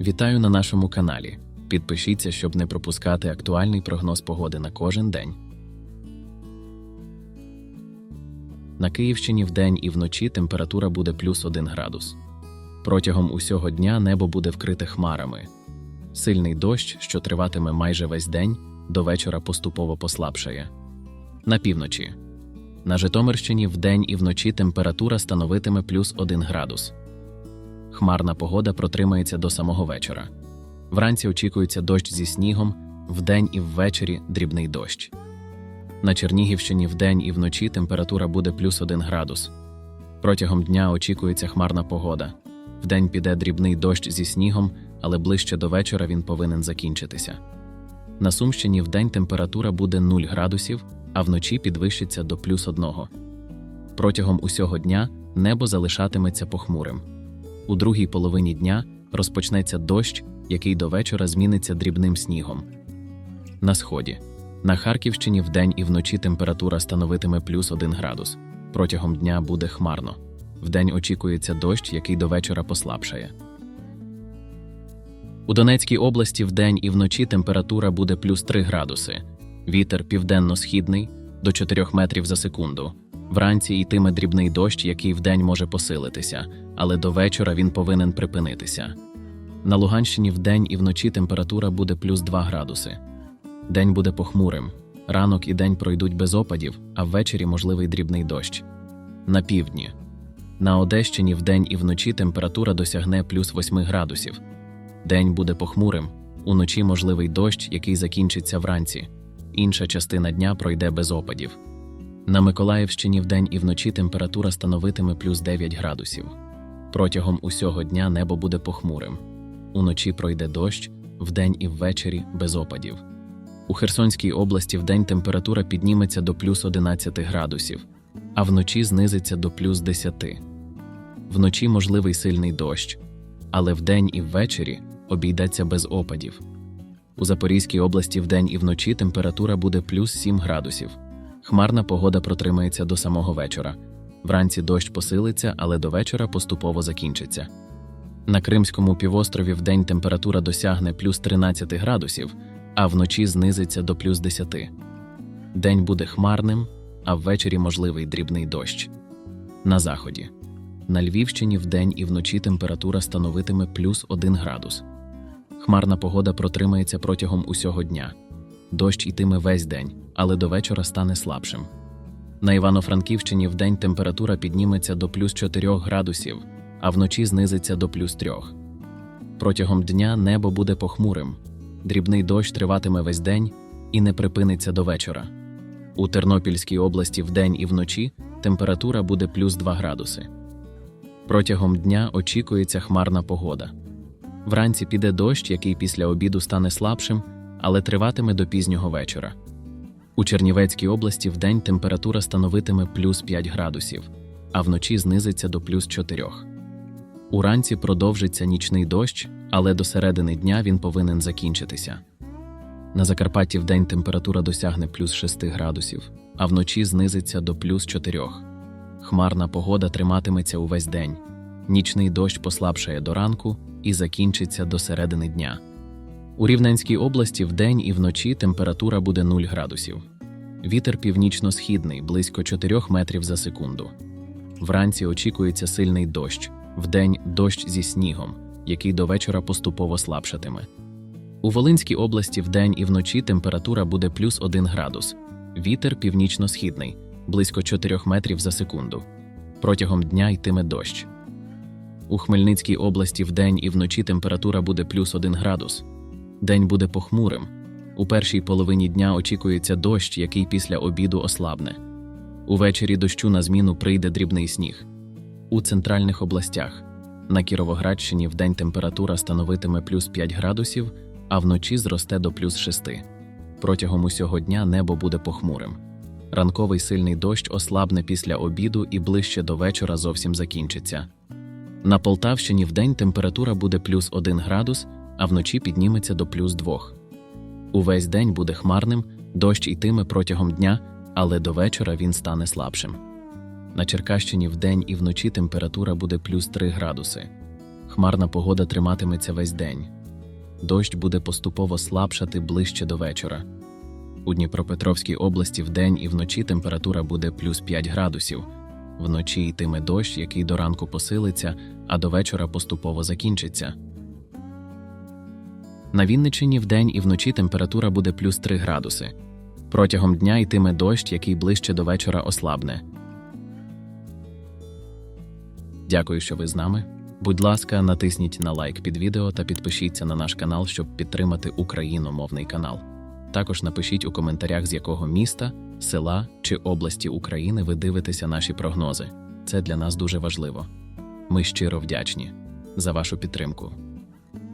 Вітаю на нашому каналі. Підпишіться, щоб не пропускати актуальний прогноз погоди на кожен день. На Київщині вдень і вночі температура буде плюс 1 градус. Протягом усього дня небо буде вкрите хмарами. Сильний дощ, що триватиме майже весь день, до вечора поступово послабшає. На півночі. На Житомирщині вдень і вночі температура становитиме плюс 1 градус. Хмарна погода протримається до самого вечора. Вранці очікується дощ зі снігом, вдень і ввечері дрібний дощ. На Чернігівщині вдень і вночі температура буде плюс 1 градус. Протягом дня очікується хмарна погода. Вдень піде дрібний дощ зі снігом, але ближче до вечора він повинен закінчитися. На Сумщині вдень температура буде 0 градусів, а вночі підвищиться до плюс 1. Протягом усього дня небо залишатиметься похмурим. У другій половині дня розпочнеться дощ, який до вечора зміниться дрібним снігом. На сході. На Харківщині вдень і вночі температура становитиме плюс 1 градус. Протягом дня буде хмарно. Вдень очікується дощ, який до вечора послабшає. У Донецькій області вдень і вночі температура буде плюс 3 градуси. Вітер південно-східний до 4 метрів за секунду. Вранці йтиме дрібний дощ, який вдень може посилитися, але до вечора він повинен припинитися. На Луганщині вдень і вночі температура буде плюс 2 градуси. День буде похмурим. Ранок і день пройдуть без опадів, а ввечері можливий дрібний дощ. На півдні. На Одещині вдень і вночі температура досягне плюс 8 градусів. День буде похмурим, уночі можливий дощ, який закінчиться вранці. Інша частина дня пройде без опадів. На Миколаївщині вдень і вночі температура становитиме плюс 9 градусів. Протягом усього дня небо буде похмурим. Уночі пройде дощ, вдень і ввечері без опадів. У Херсонській області вдень температура підніметься до плюс 11 градусів, а вночі знизиться до плюс 10. Вночі можливий сильний дощ, але вдень і ввечері обійдеться без опадів. У Запорізькій області вдень і вночі температура буде плюс 7 градусів. Хмарна погода протримається до самого вечора. Вранці дощ посилиться, але до вечора поступово закінчиться. На Кримському півострові вдень температура досягне плюс 13 градусів, а вночі знизиться до плюс 10. День буде хмарним, а ввечері можливий дрібний дощ. На заході. На Львівщині вдень і вночі температура становитиме плюс 1 градус. Хмарна погода протримається протягом усього дня. Дощ йтиме весь день, але до вечора стане слабшим. На Івано-Франківщині вдень температура підніметься до плюс 4 градусів, а вночі знизиться до плюс 3. Протягом дня небо буде похмурим. Дрібний дощ триватиме весь день і не припиниться до вечора. У Тернопільській області вдень і вночі температура буде плюс 2 градуси. Протягом дня очікується хмарна погода. Вранці піде дощ, який після обіду стане слабшим, але триватиме до пізнього вечора. У Чернівецькій області вдень температура становитиме плюс 5 градусів, а вночі знизиться до плюс 4. Уранці продовжиться нічний дощ, але до середини дня він повинен закінчитися. На Закарпатті вдень температура досягне плюс 6 градусів, а вночі знизиться до плюс 4. Хмарна погода триматиметься увесь день. Нічний дощ послабшає до ранку і закінчиться до середини дня. У Рівненській області вдень і вночі температура буде 0 градусів. Вітер північно-східний близько 4 метрів за секунду. Вранці очікується сильний дощ, вдень дощ зі снігом, який до вечора поступово слабшатиме. У Волинській області вдень і вночі температура буде плюс 1 градус. Вітер північно-східний близько 4 метрів за секунду. Протягом дня йтиме дощ. У Хмельницькій області вдень і вночі температура буде плюс 1 градус. День буде похмурим. У першій половині дня очікується дощ, який після обіду ослабне. Увечері дощу на зміну прийде дрібний сніг. У центральних областях на Кіровоградщині вдень температура становитиме плюс 5 градусів, а вночі зросте до плюс 6. Протягом усього дня небо буде похмурим. Ранковий сильний дощ ослабне після обіду і ближче до вечора зовсім закінчиться. На Полтавщині вдень температура буде плюс 1 градус, а вночі підніметься до плюс 2. Увесь день буде хмарним, дощ йтиме протягом дня, але до вечора він стане слабшим. На Черкащині вдень і вночі температура буде плюс 3 градуси. хмарна погода триматиметься весь день. Дощ буде поступово слабшати ближче до вечора. У Дніпропетровській області вдень і вночі температура буде плюс 5 градусів. Вночі йтиме дощ, який до ранку посилиться, а до вечора поступово закінчиться. На Вінничині вдень і вночі температура буде плюс 3 градуси. Протягом дня йтиме дощ, який ближче до вечора ослабне. Дякую, що ви з нами. Будь ласка, натисніть на лайк під відео та підпишіться на наш канал, щоб підтримати україномовний канал. Також напишіть у коментарях, з якого міста, села чи області України ви дивитеся наші прогнози. Це для нас дуже важливо. Ми щиро вдячні за вашу підтримку.